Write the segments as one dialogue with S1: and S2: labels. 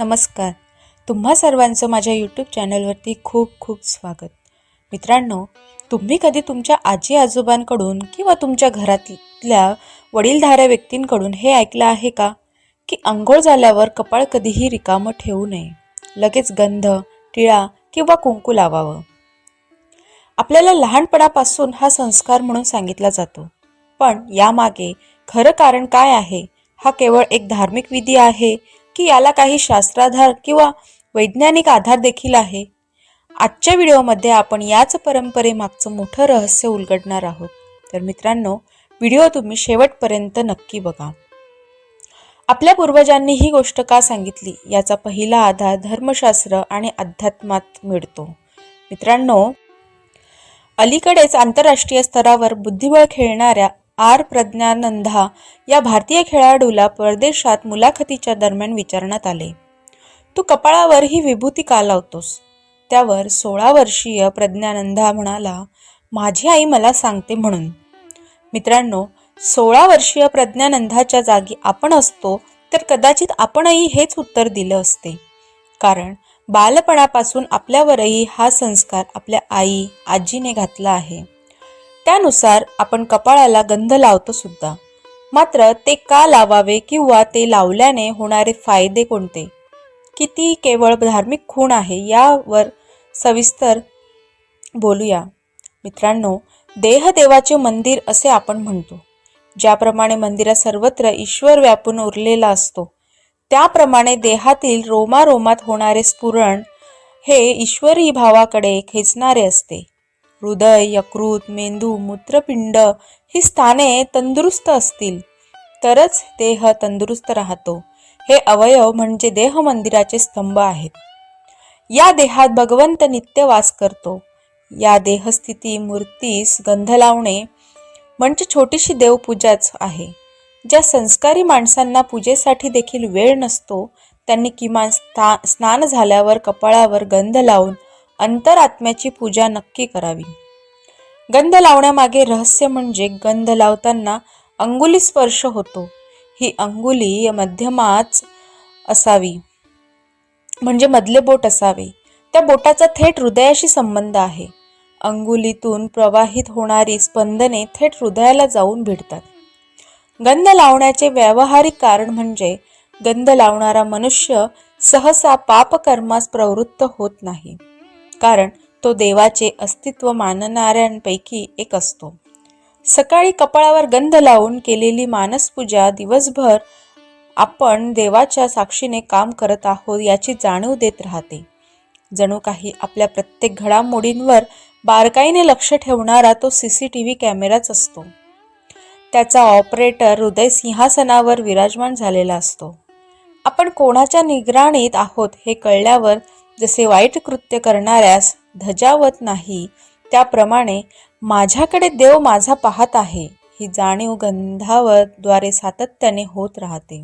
S1: नमस्कार. तुम्हा सर्वांचं माझ्या यूट्यूब चॅनलवरती खूप खूप स्वागत. मित्रांनो तुम्ही कधी तुमच्या आजी आजोबांकडून किंवा तुमच्या घरातल्या वडीलधाऱ्या व्यक्तींकडून हे ऐकलं आहे का? की आंघोळ झाल्यावर कपाळ कधीही रिकामं ठेवू नये. लगेच गंध टिळा किंवा कुंकू लावावं. आपल्याला लहानपणापासून हा संस्कार म्हणून सांगितला जातो. पण यामागे खरं कारण काय आहे? हा केवळ एक धार्मिक विधी आहे की याला काही शास्त्राधार किंवा वैज्ञानिक आधार देखील आहे. आजच्या व्हिडिओमध्ये आपण याच परंपरेमागचं मोठं रहस्य उलगडणार आहोत. तर मित्रांनो व्हिडिओ तुम्ही शेवटपर्यंत नक्की बघा. आपल्या पूर्वजांनी ही गोष्ट का सांगितली? याचा पहिला आधार धर्मशास्त्र आणि अध्यात्मात मिळतो. मित्रांनो अलीकडेच आंतरराष्ट्रीय स्तरावर बुद्धिबळ खेळणाऱ्या आर प्रज्ञानंदा या भारतीय खेळाडूला परदेशात मुलाखतीच्या दरम्यान विचारण्यात आले. तू कपाळावर ही विभूती का लावतोस त्यावर सोळा वर्षीय प्रज्ञानंदा म्हणाला माझी आई मला सांगते म्हणून. मित्रांनो सोळा वर्षीय प्रज्ञानंदाच्या जागी आपण असतो तर कदाचित आपणही हेच उत्तर दिलं असते. कारण बालपणापासून आपल्यावरही हा संस्कार आपल्या आई आजीने घातला आहे. त्यानुसार आपण कपाळाला गंध लावतो सुद्धा. मात्र ते का लावावे किंवा ते लावल्याने होणारे फायदे कोणते? किती केवळ धार्मिक खूण आहे यावर सविस्तर बोलूया. मित्रांनो देहदेवाचे मंदिर असे आपण म्हणतो. ज्याप्रमाणे मंदिरात सर्वत्र ईश्वर व्यापून उरलेला असतो त्याप्रमाणे देहातील रोमारोमात होणारे स्फुरण हे ईश्वरी भावाकडे खेचणारे असते. हृदय यकृत मेंदू मूत्रपिंड ही स्थाने तंदुरुस्त असतील. तरच देह तंदुरुस्त राहतो. हे अवयव म्हणजे देह मंदिराचे स्तंभ आहेत. या देहात भगवंत नित्य वास करतो. या देहस्थिती मूर्तीस गंध लावणे म्हणजे छोटीशी देवपूजाच आहे. ज्या संस्कारी माणसांना पूजेसाठी देखील वेळ नसतो त्यांनी किमान स्था स्नान झाल्यावर कपाळावर गंध लावून अंतरात्म्याची पूजा नक्की करावी. गंध लावण्यामागे रहस्य म्हणजे गंध लावताना अंगुली स्पर्श होतो. ही अंगुली मध्यमाच असावी. म्हणजे मधले बोट असावे. त्या बोटाचा थेट हृदयाशी संबंध आहे. अंगुलीतून प्रवाहित होणारी स्पंदने थेट हृदयाला जाऊन भिडतात. गंध लावण्याचे व्यावहारिक कारण म्हणजे गंध लावणारा मनुष्य सहसा पापकर्मास प्रवृत्त होत नाही. कारण तो देवाचे अस्तित्व मानणाऱ्यांपैकी एक असतो. सकाळी कपाळावर गंध लावून केलेली मानसपूजा दिवसभर आपण देवाच्या साक्षीने काम करत आहोत याची जाणीव देत राहते. जणू काही आपल्या प्रत्येक घडामोडींवर बारकाईने लक्ष ठेवणारा तो सी सी टी व्ही कॅमेराच असतो. त्याचा ऑपरेटर हृदय सिंहासनावर विराजमान झालेला असतो. आपण कोणाच्या निगराणीत आहोत हे कळल्यावर जसे वाईट कृत्य करणाऱ्यास धजावत नाही त्याप्रमाणे माझ्याकडे देव माझा पाहत आहे. ही जाणीव गंधावद्वारे सातत्याने होत राहते.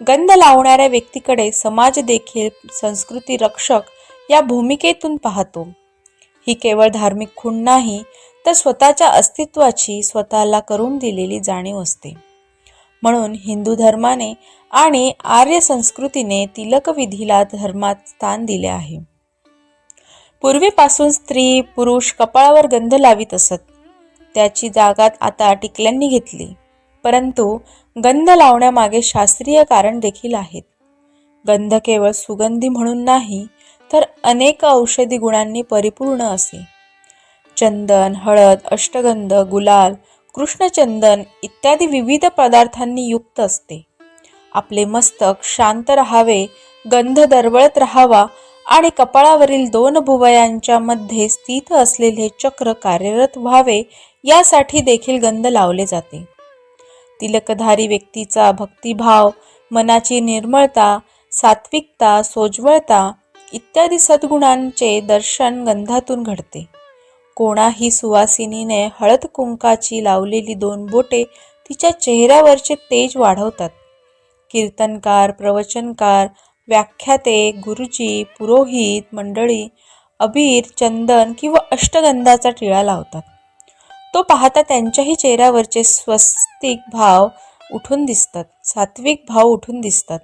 S1: गंध लावणाऱ्या व्यक्तीकडे समाज देखील संस्कृती रक्षक या भूमिकेतून पाहतो. ही केवळ धार्मिक खूण नाही तर स्वतःच्या अस्तित्वाची स्वतःला करून दिलेली जाणीव असते. म्हणून हिंदू धर्माने आणि आर्य संस्कृतीने तिलकविधीला धर्मात स्थान दिले आहे. पूर्वीपासून स्त्री पुरुष कपाळावर गंध लावित असत. त्याची जागा आता टिकल्यांनी घेतली. परंतु गंध लावण्यामागे शास्त्रीय कारण देखील आहेत. गंध केवळ सुगंधी म्हणून नाही तर अनेक औषधी गुणांनी परिपूर्ण असे. चंदन हळद अष्टगंध गुलाल कृष्णचंदन इत्यादी विविध पदार्थांनी युक्त असते. आपले मस्तक शांत राहावे गंध दरवळत राहावा आणि कपाळावरील दोन भुवयांच्या मध्ये स्थित असलेले चक्र कार्यरत व्हावे यासाठी देखील गंध लावले जाते. तिलकधारी व्यक्तीचा भक्तिभाव मनाची निर्मळता सात्विकता सोज्वळता इत्यादी सद्गुणांचे दर्शन गंधातून घडते. कोणाही सुवासिनीने हळद कुंकाची लावलेली दोन बोटे तिच्या चेहऱ्यावरचे तेज वाढवतात. कीर्तनकार प्रवचनकार व्याख्याते गुरुजी पुरोहित मंडळी अबीर चंदन किंवा अष्टगंधाचा टिळा लावतात. तो पाहता त्यांच्याही चेहऱ्यावरचे स्वस्तिक भाव उठून दिसतात सात्विक भाव उठून दिसतात.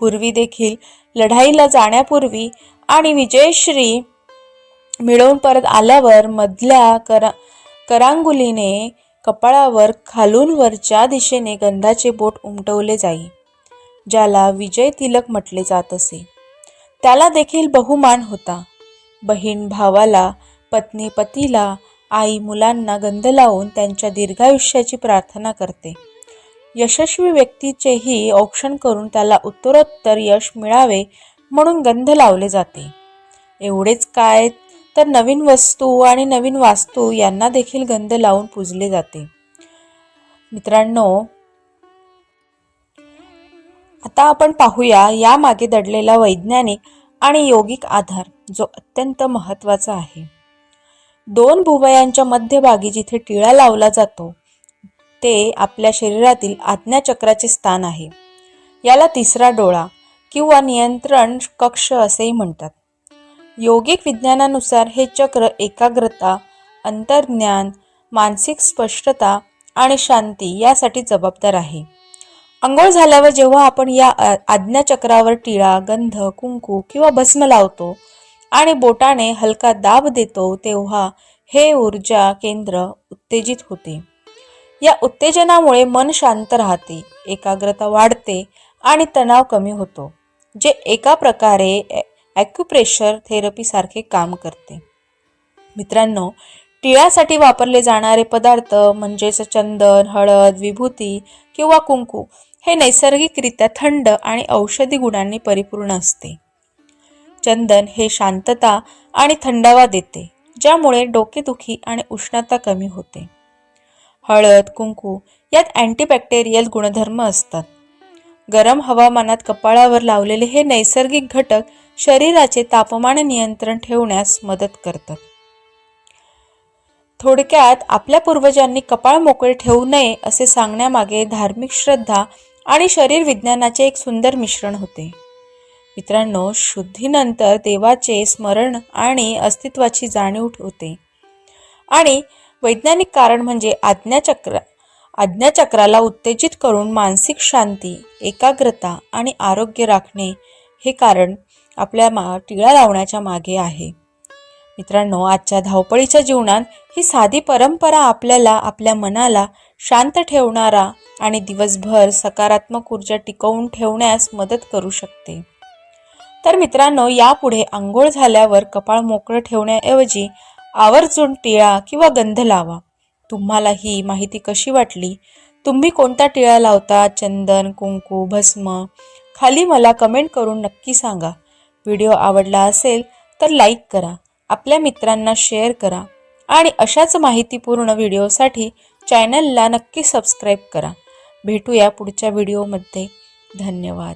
S1: पूर्वी देखील लढाईला जाण्यापूर्वी आणि विजयश्री मिळवून परत आल्यावर मधल्या करा करांगुलीने कपाळावर खालून वरच्या दिशेने गंधाचे बोट उमटवले जाई ज्याला विजय तिलक म्हटले जात असे. त्याला देखील बहुमान होता. बहीण भावाला पत्नी पतीला आई मुलांना गंध लावून त्यांच्या दीर्घायुष्याची प्रार्थना करते. यशस्वी व्यक्तीचेही औक्षण करून त्याला उत्तरोत्तर यश मिळावे म्हणून गंध लावले जाते. एवढेच काय तर नवीन वस्तू आणि नवीन वास्तू यांना देखील गंध लावून पूजले जाते. मित्रांनो आता आपण पाहूया यामागे दडलेला वैज्ञानिक आणि योगिक आधार जो अत्यंत महत्त्वाचा आहे. दोन भुवयांच्या मध्यभागी जिथे टिळा लावला जातो ते आपल्या शरीरातील आज्ञाचक्राचे स्थान आहे. याला तिसरा डोळा किंवा नियंत्रण कक्ष असेही म्हणतात. योगिक विज्ञानानुसार हे चक्र एकाग्रता अंतर्ज्ञान मानसिक स्पष्टता आणि शांती यासाठी जबाबदार आहे. अंघोळ झाल्यावर जेव्हा आपण या आज्ञाचक्रावर टिळा गंध कुंकू किंवा भस्म लावतो आणि बोटाने हलका दाब देतो तेव्हा हे ऊर्जा केंद्र उत्तेजित होते. या उत्तेजनामुळे मन शांत राहते एकाग्रता वाढते आणि तणाव कमी होतो जे एका प्रकारे ॲक्युप्रेशर थेरपीसारखे काम करते. मित्रांनो टिळासाठी वापरले जाणारे पदार्थ म्हणजेच चंदन हळद विभूती किंवा कुंकू हे नैसर्गिकरित्या थंड आणि औषधी गुणांनी परिपूर्ण असते. चंदन हे शांतता आणि थंडावा देते ज्यामुळे डोकेदुखी आणि उष्णता कमी होते. हळद कुंकू यात अँटीबॅक्टेरियल गुणधर्म असतात. गरम हवामानात कपाळावर लावलेले हे नैसर्गिक घटक शरीराचे तापमान नियंत्रण ठेवण्यास मदत करतात. थोडक्यात आपल्या पूर्वजांनी कपाळ मोकळे ठेवू नये असे सांगण्यामागे धार्मिक श्रद्धा आणि शरीर विज्ञानाचे एक सुंदर मिश्रण होते. मित्रांनो शुद्धीनंतर देवाचे स्मरण आणि अस्तित्वाची जाणीव होते. आणि वैज्ञानिक कारण म्हणजे आज्ञाचक्र आज्ञाचक्राला उत्तेजित करून मानसिक शांती एकाग्रता आणि आरोग्य राखणे हे कारण आपल्या मा टिळा लावण्याच्या मागे आहे. मित्रांनो आजच्या धावपळीच्या जीवनात ही साधी परंपरा आपल्याला आपल्या मनाला शांत ठेवणारा आणि दिवसभर सकारात्मक ऊर्जा टिकवून ठेवण्यास मदत करू शकते. तर मित्रांनो यापुढे आंघोळ झाल्यावर कपाळ मोकळं ठेवण्याऐवजी आवर्जून टिळा किंवा गंध लावा. तुम्हाला ही माहिती कशी वाटली? तुम्ही कोणता टिळा लावता? चंदन कुंकू भस्म? खाली मला कमेंट करून नक्की सांगा. व्हिडिओ आवडला असेल तर लाईक करा. आपल्या मित्रांना शेअर करा. आणि अशाच माहितीपूर्ण व्हिडिओसाठी चॅनलला नक्की सबस्क्राईब करा. भेटूया पुढच्या व्हिडिओमध्ये धन्यवाद.